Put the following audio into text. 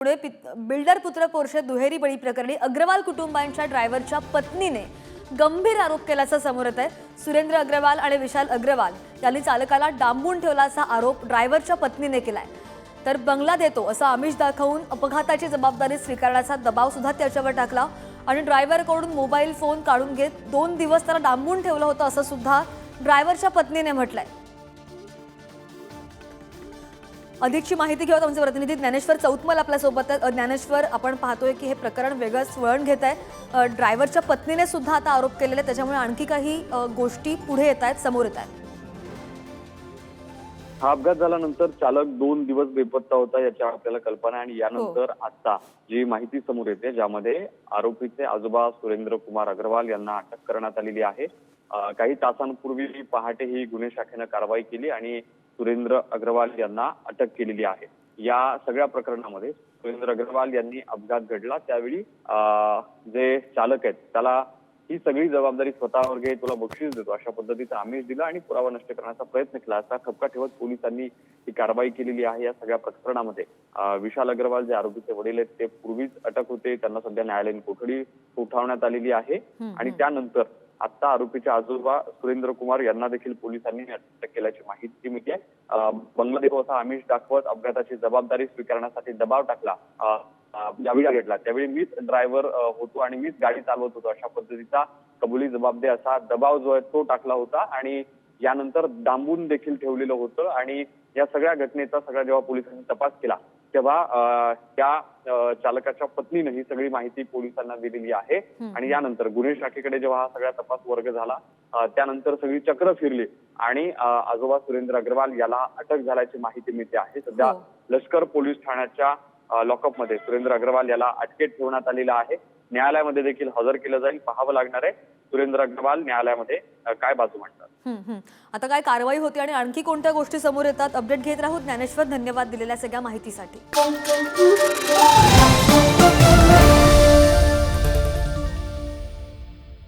Pune builder पुत्र Porsche दुहेरी बळी प्रकरणी अग्रवाल कुटुंबांच्या ड्रायव्हरच्या पत्नीने गंभीर आरोप केल्याचं समोर येत आहे सुरेंद्र अग्रवाल आणि विशाल अग्रवाल यांनी चालकाला डांबून ठेवला असा आरोप ड्रायव्हरच्या पत्नीने केलाय. तर बंगला देतो असं आमिष दाखवून अपघाताची जबाबदारी स्वीकारण्याचा दबाव सुद्धा त्याच्यावर टाकला आणि ड्रायव्हरकडून मोबाईल फोन काढून घेत दोन दिवस त्याला डांबून ठेवलं होतं असं सुद्धा ड्रायव्हरच्या पत्नीने म्हटलंय. अधिकची माहिती घेऊयात आमचे प्रतिनिधी ज्ञानेश्वर चौतमल आपल्यासोबत ज्ञानेश्वर आपण पाहतोय की हे प्रकरण वेगळंच वळण घेत आहे. ड्रायव्हरच्या पत्नीने सुद्धा आता आरोप केलेले त्याच्यामुळे आणखी काही गोष्टी पुढे येत आहेत समोर येत आहेत. हा अपघात झाल्यानंतर चालक दोन दिवस बेपत्ता होता याची आपल्याला कल्पना आणि यानंतर आता जी माहिती समोर येते ज्यामध्ये आरोपीचे आजोबा सुरेंद्र कुमार अग्रवाल यांना अटक करण्यात आलेली आहे. काही तासांपूर्वी पहाटे ही गुन्हे शाखेनं कारवाई केली आणि सुरेंद्र अग्रवाल यांना अटक केलेली आहे. या सगळ्या प्रकरणामध्ये सुरेंद्र अग्रवाल यांनी अपघात घडला. त्यावेळी जे चालक आहेत त्याला ही सगळी जबाबदारी स्वतःवर घे तुला बक्षीस देतो अशा पद्धतीचा आमिष दिला आणि पुरावा नष्ट करण्याचा प्रयत्न केला. असा ठपका ठेवत पोलिसांनी ही कारवाई केलेली आहे या सगळ्या प्रकरणामध्ये. विशाल अग्रवाल जे आरोपीचे वडील आहेत ते पूर्वीच अटक होते. त्यांना सध्या न्यायालयीन कोठडी उठवण्यात आलेली आहे. आणि त्यानंतर आता आरोपीचे आजोबा सुरेंद्र कुमार यांना देखील पोलिसांनी अटक केल्याची माहिती मिळते. अं, असा आमिष दाखवत अपघाताची जबाबदारी स्वीकारण्यासाठी दबाव टाकला. ज्यावेळी घेतला त्यावेळी मीच ड्रायव्हर होतो आणि मीच गाडी चालवत होतो. अशा पद्धतीचा कबुली जबाबदे असा दबाव जो आहे तो टाकला होता आणि यानंतर डांबून देखील ठेवलेलं होतं आणि या सगळ्या घटनेचा सगळा जेव्हा पोलिसांनी तपास केला तेव्हा त्या चालकाच्या पत्नीनं ही सगळी माहिती पोलिसांना दिलेली आहे. आणि यानंतर गुन्हे शाखेकडे जेव्हा हा सगळा तपास वर्ग झाला त्यानंतर सगळी चक्र फिरली आणि आजोबा सुरेंद्र अग्रवाल याला अटक झाल्याची माहिती मिळते आहे. सध्या हो. लष्कर पोलीस ठाण्याच्या लॉकअपमध्ये सुरेंद्र अग्रवाल याला अटकेत ठेवण्यात आलेलं आहे. न्यायालयामध्ये देखील हजर केलं जाईल पाहावं लागणार आहे. सुरेंद्र अग्रवाल न्यायालयामध्ये काय बाजू मांडतात? आता काय कारवाई होती आणि आणखी कोणत्या गोष्टी समोर येतात? अपडेट घेत राहू ज्ञानेश्वर धन्यवाद दिलेल्या सगळ्या माहितीसाठी.